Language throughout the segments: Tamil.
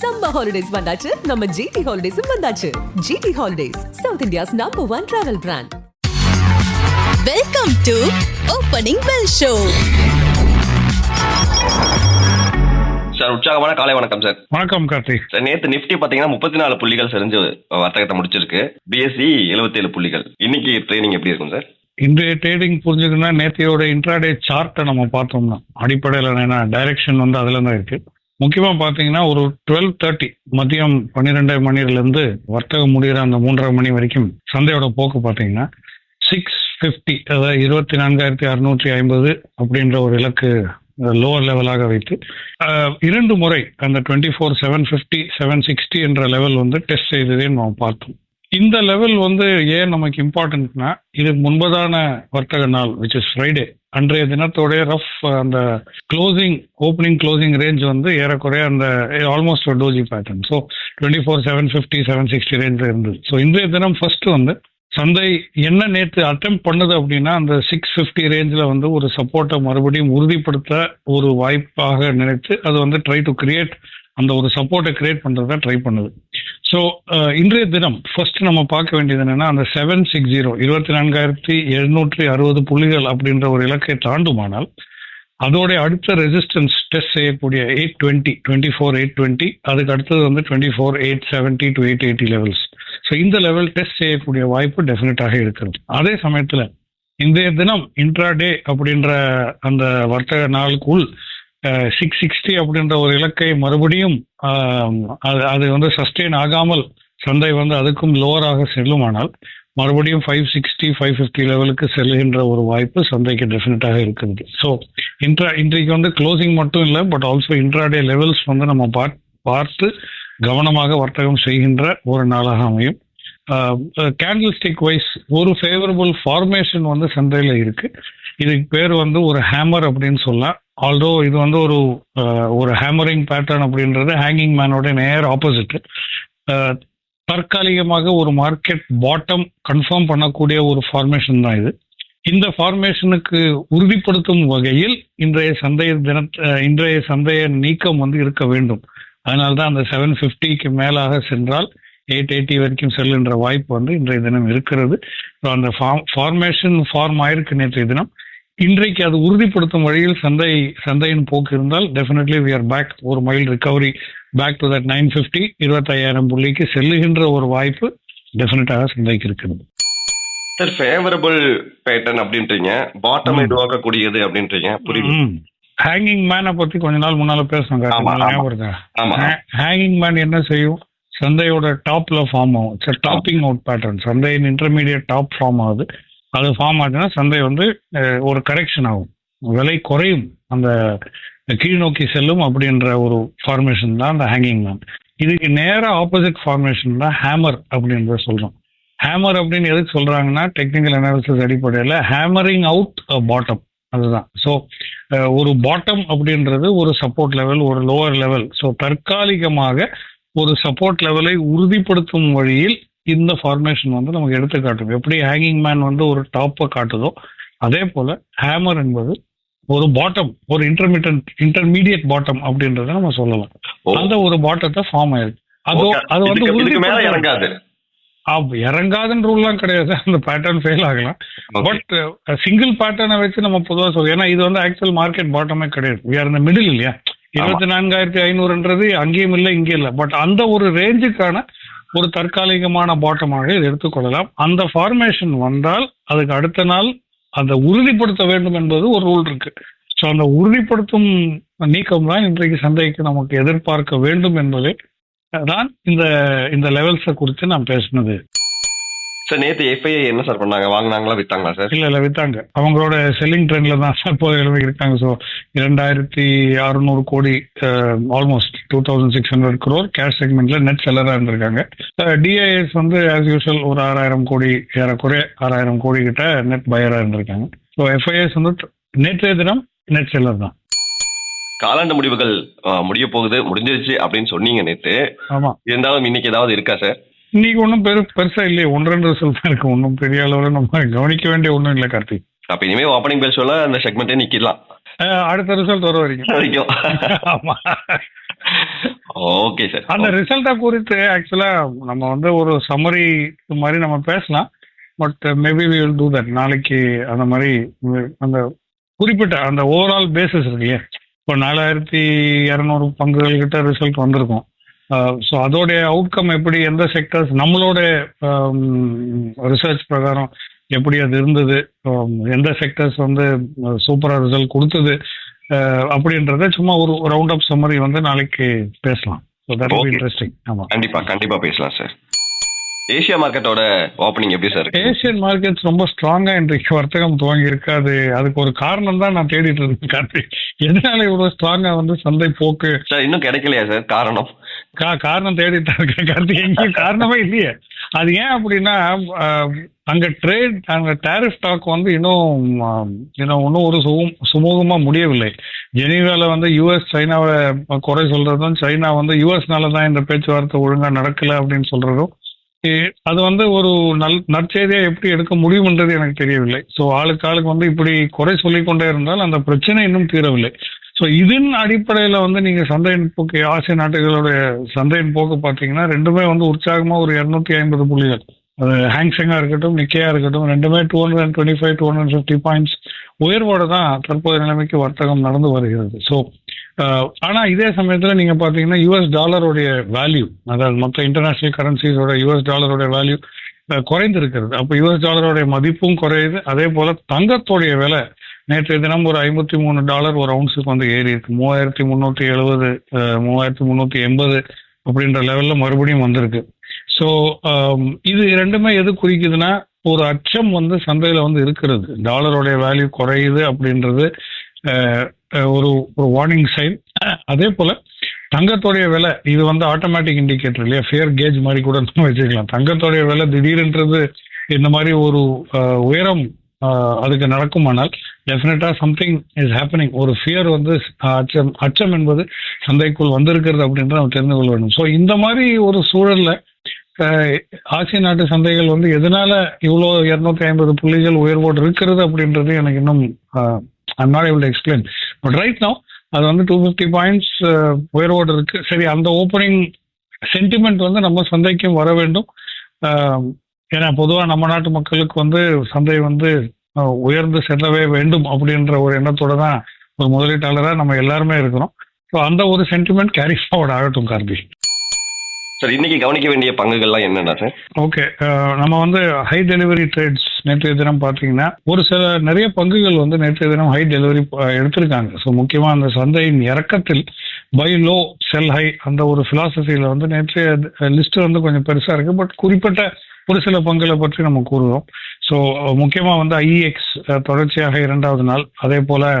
சம்மர் ஹாலிடேஸ் வந்தாச்சு. நம்ம ஜிடி ஹாலிடேஸும் வந்தாச்சு. GT holidays south India's number one travel brand welcome to opening bell show sir உற்சாகமான காலை வணக்கம் சார் வணக்கம் கார்த்திக் சார் நேத்து நிப்டி பாத்தீங்கன்னா முப்பத்தி நாலு புள்ளிகள் செறிஞ்சு வர்த்தகத்தை முடிச்சிருக்கு. பிஎஸ்சி 77 புள்ளிகள். இன்னைக்கு ட்ரைனிங் எப்படி இருக்கும் சார் இன்றைய ட்ரேடிங் புரிஞ்சுக்கணும்னா நேற்றையோட இன்ட்ராடே சார்ட்டை நம்ம பார்த்தோம்னா அடிப்படையில் என்ன டைரக்ஷன் வந்து அதில் தான் இருக்கு. முக்கியமாக பார்த்தீங்கன்னா ஒரு டுவெல் தேர்ட்டி மதியம் பன்னிரெண்டரை மணிலேருந்து வர்த்தகம் முடிகிற அந்த மூன்றரை மணி வரைக்கும் சந்தையோட போக்கு பார்த்தீங்கன்னா சிக்ஸ் ஃபிஃப்டி அதாவது இருபத்தி நான்காயிரத்தி அறுநூற்றி ஐம்பது அப்படின்ற ஒரு இலக்கு லோவர் லெவலாக வைத்து இரண்டு முறை அந்த twenty four seven fifty seven sixty என்ற லெவல் வந்து டெஸ்ட் செய்ததே நம்ம பார்த்தோம். இந்த லெவல் வந்து ஏன் நமக்கு இம்பார்ட்டன்ட்னா இதுக்கு முன்பதான வர்த்தக நாள் விச் இஸ் ஃப்ரைடே அன்றைய தினத்தோடைய ரஃப் அந்த க்ளோசிங் ஓப்பனிங் க்ளோசிங் ரேஞ்ச் வந்து ஏறக்குறைய அந்த ஆல்மோஸ்ட் ஒரு doji pattern so twenty four seven fifty seven sixty ரேஞ்சில் இருந்தது. ஸோ இன்றைய தினம் ஃபர்ஸ்ட் வந்து சந்தை என்ன நேற்று அட்டம் பண்ணுது அப்படின்னா அந்த சிக்ஸ் ஃபிஃப்டி ரேஞ்சில் வந்து ஒரு சப்போர்ட்டை மறுபடியும் உறுதிப்படுத்த ஒரு வாய்ப்பாக நினைத்து அது வந்து ட்ரை டு கிரியேட் அந்த ஒரு சப்போர்ட்டை கிரியேட் பண்ணுறதா ட்ரை பண்ணுது. ஸோ இன்றைய தினம் ஃபர்ஸ்ட் நம்ம பார்க்க வேண்டியது என்னன்னா அந்த செவன் சிக்ஸ் ஜீரோ இருபத்தி நான்காயிரத்தி எழுநூற்றி அறுபது புள்ளிகள் அப்படின்ற ஒரு இலக்கை தாண்டுமானால் அதோடைய அடுத்த ரெசிஸ்டன்ஸ் டெஸ்ட் செய்யக்கூடிய eight twenty twenty four eight twenty அதுக்கு அடுத்தது வந்து twenty four eight seventy two eight eighty levels so இந்த லெவல் டெஸ்ட் செய்யக்கூடிய வாய்ப்பு டெஃபினட்டாக இருக்கிறது. அதே சமயத்தில் இன்றைய தினம் இன்ட்ராடே அப்படின்ற அந்த வர்த்தக நாளுக்குள் சிக்ஸ் சிக்ஸ்டி அப்படின்ற ஒரு இலக்கை மறுபடியும் அது அது வந்து சஸ்டெயின் ஆகாமல் சந்தை வந்து அதுக்கும் லோவராக செல்லுமானால் மறுபடியும் ஃபைவ் சிக்ஸ்டி ஃபைவ் ஃபிஃப்டி லெவலுக்கு செல்லுகின்ற ஒரு வாய்ப்பு சந்தைக்கு டெஃபினட்டாக இருக்குது ஸோ இன்ட்ரா இன்றைக்கு வந்து க்ளோசிங் மட்டும் இல்லை பட் ஆல்சோ இன்ட்ராடே லெவல்ஸ் வந்து நம்ம பார்த்து கவனமாக வர்த்தகம் செய்கின்ற ஒரு நாளாக அமையும். கேண்டில் ஸ்டிக் வைஸ் ஒரு ஃபேவரபுள் ஃபார்மேஷன் வந்து சந்தையில் இருக்கு. இதுக்கு பேர் வந்து ஒரு ஹேமர் அப்படின்னு சொல்லலாம். ஆல்தோ இது வந்து ஒரு ஒரு ஹேமரிங் பேட்டர்ன் அப்படின்றது ஹேங்கிங் மேனோட நேர் ஆப்போசிட் தற்காலிகமாக ஒரு மார்க்கெட் பாட்டம் கன்ஃபார்ம் பண்ணக்கூடிய ஒரு ஃபார்மேஷன் தான் இது. இந்த ஃபார்மேஷனுக்கு உறுதிப்படுத்தும் வகையில் இன்றைய சந்தைய தின இன்றைய சந்தைய நீக்கம் வந்து இருக்க வேண்டும். அதனால தான் அந்த செவன் ஃபிஃப்டிக்கு மேலாக சென்றால் எயிட் எயிட்டி வரைக்கும் செல்லுன்ற வாய்ப்பு வந்து இன்றைய தினம் இருக்கிறது. அந்த ஃபார்ம் ஃபார்மேஷன் ஃபார்ம் ஆயிருக்கு நேற்றைய தினம். இன்றைக்கு அது உறுதிப்படுத்தும் வழியில் சந்தை சந்தையின் போக்கு இருந்தால் டெஃபினெட்லி வி ஆர் பேக் ஒரு mild recovery back to that nine fifty இருபத்தையாயிரம் புள்ளிக்கு செல்லுகின்ற ஒரு வாய்ப்பு டெஃபினட்டாக சந்தைக்கு இருக்கிறது. சார் ஃபேவரபிள் பேட்டர்ன் அப்படின்றீங்க. பாட்டம். உருவாக்கக்கூடியது அப்படின்றீங்க. புரியுது. ஹேங்கிங் மேனை பத்தி கொஞ்ச நாள் முன்னால பேசணும் ஹேங்கிங் மேன் என்ன செய்யும்? சந்தையோட டாப்ல ஃபார்ம் ஆகும். டாப்பிங் அவுட் பேட்டர்ன் சந்தையின் இன்டர்மீடியட் டாப் ஃபார்ம் ஆகுது. அது ஃபார்ம் ஆச்சுன்னா சந்தை வந்து ஒரு கரெக்ஷன் ஆகும். விலை குறையும். அந்த கீழ்நோக்கி செல்லும் அப்படின்ற ஒரு ஃபார்மேஷன் தான் அந்த ஹேங்கிங் மேன் இதுக்கு நேராக ஆப்போசிட் ஃபார்மேஷன் தான் ஹேமர் அப்படின்றத சொல்கிறோம் ஹேமர் அப்படின்னு எதுக்கு சொல்கிறாங்கன்னா டெக்னிக்கல் அனாலிசிஸ் அடிப்படையில் ஹேமரிங் அவுட் பாட்டம் அதுதான். ஸோ ஒரு பாட்டம் அப்படின்றது ஒரு சப்போர்ட் லெவல் ஒரு லோவர் லெவல் ஸோ தற்காலிகமாக ஒரு சப்போர்ட் லெவலை உறுதிப்படுத்தும் வழியில் இந்த ஃபார்மேஷன் வந்து நமக்கு எடுத்து காட்டும் எப்படி ஹேங்கிங் மேன் வந்து ஒரு டாப்பை காட்டுதோ அதே போல ஹேமர் என்பது ஒரு பாட்டம் ஒரு இன்டர்மீடியட் இன்டர்மீடியட் பாட்டம் அப்படின்றத நம்ம சொல்லலாம். அந்த ஒரு பாட்டத்தை ஃபார்ம் ஆயிருக்கு. அது. அது வந்து இறங்காது. இறங்காதுன்ற ரூல்லாம் கிடையாது. அந்த பேட்டர்ன் ஃபெயில் ஆகலாம். பட் சிங்கிள் பேட்டர்னை வச்சு நம்ம பொதுவாக சொல்லுவோம் ஏன்னா இது வந்து ஆக்சுவல் மார்க்கெட் பாட்டமே கிடையாது. Are in the மிடில் இல்லையா? இருபத்தி நான்காயிரத்தி ஐநூறுன்றது அங்கேயும் இல்லை இங்கே இல்லை. பட் அந்த ஒரு ரேஞ்சுக்கான ஒரு தற்காலிகமான பாட்டமாக இதை எடுத்துக்கொள்ளலாம் அந்த ஃபார்மேஷன் வந்தால் அதுக்கு அடுத்த நாள் அதை உறுதிப்படுத்த வேண்டும் என்பது ஒரு ரூல் இருக்கு. ஸோ அந்த உறுதிப்படுத்தும் நீக்கம் தான் இன்றைக்கு சந்தைக்கு நமக்கு எதிர்பார்க்க வேண்டும் என்பதை தான் இந்த இந்த லெவல்ஸை குறித்து நான் பேசினது. சார் நேத்து எஃப்ஐஐ என்ன சார் பண்ணாங்க? வாங்குனாங்களா வித்தாங்களா சார் இல்ல இல்ல வித்தாங்க. அவங்களோட செல்லிங் ட்ரெண்ட்ல தான் தற்போது நிலைமை இருக்காங்க ஸோ இரண்டாயிரத்தி அறுநூறு கோடி almost two thousand six hundred crore cash செக்மெண்ட்ல net செல்லரா இருந்திருக்காங்க. டிஐஎஸ் வந்து ஆஸ் யூஷுவல் ஒரு ஆறாயிரம் கோடி ஏறக்குறைய ஆறாயிரம் கோடி கிட்ட நெட் பயரா இருந்திருக்காங்க. ஸோ எஃப்ஐஎஸ் வந்து நேற்றைய தினம் நெட் செல்லர் தான். காலாண்டு முடிவுகள் முடிய போகுது முடிஞ்சிருச்சு அப்படின்னு சொன்னீங்க ஆமா. இருந்தாலும் இன்னைக்கு ஏதாவது இருக்கா சார் இன்னைக்கு ஒன்றும் பெரு பெருசா இல்லையே. ஒன்று ரெண்டு ரிசல்ட் தான் இருக்கு. ஒன்றும் பெரிய அளவில் நம்ம கவனிக்க வேண்டிய ஒன்றும் இல்லை கார்த்திக் அப்ப இனிமே ஓப்பனிங் பேர் சொல்ல அந்த செக்மெண்ட்டே நிக்கலாம் அடுத்த ரிசல்ட் வர வரைக்கும். ஆமா. ஓகே சார் அந்த ரிசல்ட்டை குறித்து ஆக்சுவலா நம்ம வந்து ஒரு சம்மரி மாதிரி நம்ம பேசலாம். But maybe we will do that நாளைக்கு அந்த மாதிரி அந்த குறிப்பிட்ட அந்த ஓவரால் பேசிஸ் இருக்கு இல்லையா? இப்போ நாலாயிரத்தி இரநூறு பங்குகள் கிட்ட ரிசல்ட் வந்திருக்கும். ஸோ அதோடைய அவுட்கம் எப்படி எந்த செக்டர்ஸ் நம்மளோட ரிசர்ச் பிரகாரம் எப்படி அது இருந்தது எந்த செக்டர்ஸ் வந்து சூப்பராக ரிசல்ட் கொடுத்தது அப்படின்றத சும்மா ஒரு ரவுண்ட் அப் சம்மரி வந்து நாளைக்கு பேசலாம். So that. இன்ட்ரெஸ்டிங் ஆமாம் கண்டிப்பா கண்டிப்பா பேசலாம் சார் ஏசியா மார்க்கெட்டோட ஓப்பனிங் எப்படி சார் ஏசியன் மார்க்கெட்ஸ் ரொம்ப ஸ்ட்ராங்கா இன்றைக்கு வர்த்தகம் துவங்கி இருக்காது அதுக்கு ஒரு காரணம் தான் நான் தேடிட்டு இருக்கேன் கார்த்திக் எதனால இவ்வளவு ஸ்ட்ராங்கா வந்து சந்தை போக்கு? சார் இன்னும் கிடைக்கலையா சார் காரணம்? காரணம் தேடிட்டு இருக்கேன் கார்த்திக் எங்கேயும் காரணமே இல்லையே. அது ஏன் அப்படின்னா அங்க ட்ரேட் அங்க டேரிஃப் டாக் வந்து இன்னும் இன்னும் இன்னும் ஒரு சுமூ- சுமூகமா முடியவில்லை. ஜெனீவால வந்து யுஎஸ் சைனாவை குறை சொல்றதும் சைனா வந்து யுஎஸ்னால தான் இந்த பேச்சுவார்த்தை ஒழுங்கா நடக்கல அப்படின்னு சொல்றதும் அது வந்து ஒரு நல் நற்செய்தியா எப்படி எடுக்க முடியும்ன்றது எனக்கு தெரியவில்லை. ஸோ ஆளுக்கு ஆளுக்கு வந்து இப்படி குறை சொல்லிக்கொண்டே இருந்தால் அந்த பிரச்சனை இன்னும் தீரவில்லை. ஸோ இதன் அடிப்படையில் வந்து நீங்க சந்தையின் போக்கு ஆசிய நாடுகளுடைய சந்தையின் போக்கு பார்த்தீங்கன்னா ரெண்டுமே வந்து உற்சாகமா ஒரு இரநூத்தி ஐம்பது புள்ளிகள். அது இருக்கட்டும் நிக்கையா இருக்கட்டும் ரெண்டுமே two hundred and twenty five two hundred fifty points உயர்வோட தான் தற்போதைய நிலைமைக்கு வர்த்தகம் நடந்து வருகிறது. ஸோ ஆனா இதே சமயத்துல நீங்க பாத்தீங்கன்னா யுஎஸ் டாலருடைய வேல்யூ அதாவது மற்ற இன்டர்நேஷனல் கரன்சிஸோட யுஎஸ் டாலருடைய வேல்யூ குறைந்திருக்கிறது. அப்போ யூஎஸ் டாலருடைய மதிப்பும் குறையுது. அதே போல தங்கத்தோடைய விலை நேற்றைய தினம் ஒரு ஐம்பத்தி மூணு டாலர் ஒரு அவுன்ஸுக்கு வந்து ஏறி இருக்கு மூவாயிரத்தி முந்நூற்றி எழுபது மூவாயிரத்தி முந்நூற்றி எண்பது அப்படின்ற லெவல்ல மறுபடியும் வந்திருக்கு. ஸோ இது ரெண்டுமே எது குறிக்குதுன்னா ஒரு அச்சம் வந்து சந்தையில வந்து இருக்கிறது. டாலருடைய வேல்யூ குறையுது அப்படின்றது ஒரு ஒரு வார்னிங் சைன் அதே போல தங்கத்தோடைய விலை இது வந்து ஆட்டோமேட்டிக் இண்டிகேட்டர் இல்லையா? ஃபேர் கேஜ் மாதிரி கூட நம்ம வச்சுக்கலாம். தங்கத்தோடைய விலை திடீர்ன்றது இந்த மாதிரி ஒரு உயரம் அதுக்கு நடக்குமானால் டெஃபினட்டா சம்திங் இஸ் ஹேப்பனிங் ஒரு ஃபியர் வந்து அச்சம் அச்சம் என்பது சந்தைக்குள் வந்திருக்கிறது அப்படின்றத நம்ம தெரிந்து கொள்ள வேண்டும். ஸோ இந்த மாதிரி ஒரு சூழல்ல ஆசிய நாட்டு சந்தைகள் வந்து எதனால இவ்வளோ இரநூத்தி ஐம்பது புள்ளிகள் உயர்வோடு இருக்கிறது அப்படின்றது எனக்கு இன்னும் I'm not able to explain but right no அது வந்து டூ ஃபிஃப்டி பாயிண்ட்ஸ் உயர்வோடு இருக்கு. சரி அந்த ஓப்பனிங் சென்டிமெண்ட் வந்து நம்ம சந்தைக்கும் வர வேண்டும். ஏன்னா பொதுவாக நம்ம நாட்டு மக்களுக்கு வந்து சந்தை வந்து உயர்ந்து செல்லவே வேண்டும் அப்படின்ற ஒரு எண்ணத்தோட தான் ஒரு முதலீட்டாளராக நம்ம எல்லாருமே இருக்கிறோம். ஸோ அந்த ஒரு சென்டிமெண்ட் கேரி ஃபார்வர்ட் ஆகட்டும் கார்த்தி. சார் இன்னைக்கு கவனிக்க வேண்டிய பங்குகள்லாம் என்னென்ன சார் ஓகே uh, நம்ம வந்து ஹை டெலிவரி ட்ரேட்ஸ் நேற்றைய தினம் பார்த்தீங்கன்னா ஒரு சில நிறைய பங்குகள் வந்து நேற்றைய தினம் ஹை டெலிவரி uh, எடுத்திருக்காங்க. ஸோ முக்கியமாக அந்த சந்தையின் இறக்கத்தில் பை லோ செல் ஹை அந்த ஒரு ஃபிலாசபியில் வந்து நேற்றைய லிஸ்ட் வந்து கொஞ்சம் பெருசாக இருக்கு. பட் குறிப்பிட்ட ஒரு சில பங்குகளை பற்றி நம்ம கூறுவோம் ஸோ முக்கியமாக வந்து ஐஇஎக்ஸ் uh, தொடர்ச்சியாக இரண்டாவது நாள். அதே போல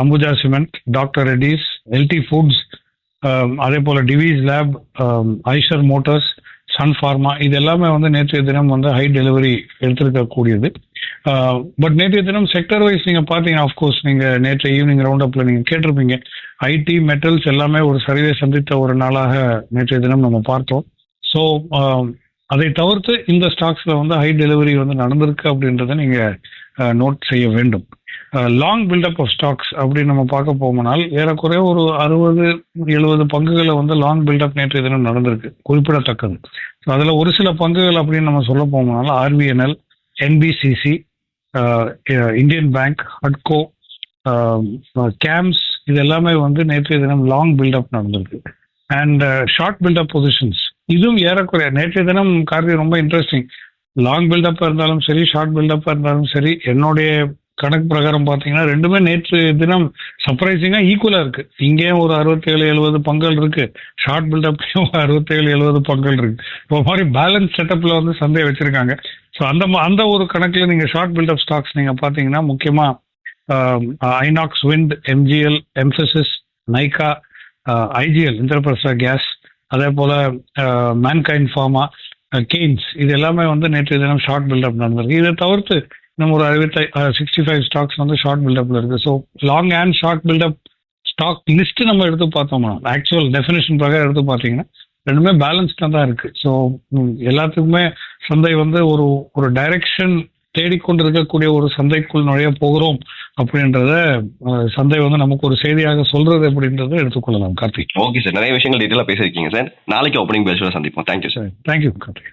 Ambuja Cement doctor Reddy's LT Foods Um, அதே போல் Divi's Lab Eicher Motors Sun Pharma இது எல்லாமே வந்து நேற்றைய தினம் வந்து ஹை டெலிவரி எடுத்திருக்கக்கூடியது. Uh, பட் நேற்றைய தினம் செக்டர் வைஸ் நீங்கள் பார்த்தீங்கன்னா ஆஃப்கோர்ஸ் நீங்கள் நேற்று ஈவினிங் ரவுண்ட் அப்பில் நீங்கள் கேட்டிருப்பீங்க. ஐடி மெட்டல்ஸ் எல்லாமே ஒரு சரிவை சந்தித்த ஒரு நாளாக நேற்றைய தினம் நம்ம பார்த்தோம். ஸோ um, அதை தவிர்த்து இந்த ஸ்டாக்ஸில் வந்து ஹை டெலிவரி வந்து நடந்திருக்கு அப்படின்றத நீங்கள் நோட் uh, செய்ய வேண்டும். லாங் பில்டப் ஆஃப் ஸ்டாக்ஸ் அப்படின்னு நம்ம பார்க்க போகும்போனால் ஏறக்குறைய ஒரு அறுபது எழுபது பங்குகளை வந்து லாங் பில்டப் நேற்று தினம் நடந்திருக்கு. குறிப்பிடத்தக்கது. ஸோ அதில் ஒரு சில பங்குகள் அப்படின்னு நம்ம சொல்ல போகும்போனால் ஆர்பிஎன்எல் என்பிசிசி இந்தியன் பேங்க் ஹட்கோ கேம்ஸ் இது எல்லாமே வந்து நேற்றைய தினம் லாங் பில்டப் நடந்திருக்கு. அண்ட் ஷார்ட் பில்டப் பொசிஷன்ஸ் இதுவும் ஏறக்குறைய நேற்றைய தினம் கார்த்தி ரொம்ப இன்ட்ரெஸ்டிங் லாங் பில்டப்பாக இருந்தாலும் சரி ஷார்ட் பில்டப்பாக இருந்தாலும் சரி என்னுடைய கணக்கு பிரகாரம் பார்த்தீங்கன்னா ரெண்டுமே நேற்று தினம் சர்ப்ரைசிங்காக ஈக்குவலாக இருக்கு. இங்கேயும் ஒரு அறுபத்தேழு எழுபது பங்கல் இருக்கு. ஷார்ட் பில்டப்லேயும் ஒரு அறுபத்தேழு எழுபது பங்கல் இருக்கு. இப்போ மாதிரி பேலன்ஸ் செட்டப்பில் வந்து சந்தையை வச்சிருக்காங்க. ஸோ அந்த ம- அந்த ஒரு கணக்கில் நீங்கள் ஷார்ட் பில்டப் ஸ்டாக்ஸ் நீங்கள் பார்த்தீங்கன்னா முக்கியமாக Inox Wind MGL Mphasis Nykaa IGL Indraprastha Gas அதே போல் மேன்கைன் ஃபார்மா கெய்ன்ஸ் இது எல்லாமே வந்து நேற்று தினம் ஷார்ட் பில்டப் நடந்திருக்கு. இதை தவிர்த்து நம்ம ஒரு அறுபத்தி சிக்ஸ்டி ஃபைவ் ஸ்டாக்ஸ் வந்து ஷார்ட் பில்டப்ல இருக்கு. So long and short buildup stock list நம்ம எடுத்து பார்த்தோம்னா ஆக்சுவல் டெஃபினேஷன் பிரகாரம் எடுத்து பார்த்தீங்கன்னா ரெண்டுமே பேலன்ஸ்டாக தான் இருக்கு. ஸோ எல்லாத்துக்குமே சந்தை வந்து ஒரு ஒரு டைரக்ஷன் தேடிக்கொண்டிருக்கக்கூடிய ஒரு சந்தைக்குள் நுழைய போகிறோம் அப்படின்றத சந்தை வந்து நமக்கு ஒரு செய்தியாக சொல்றது அப்படின்றத எடுத்துக்கொள்ளலாம் கார்த்திக். ஓகே சார் நிறைய விஷயங்கள் டீட்டெயிலாக பேசியிருக்கீங்க சார் நாளைக்கு ஓப்பனிங் ஷோ சந்திப்போம். தேங்க்யூ சார் சரி thank you Karthik.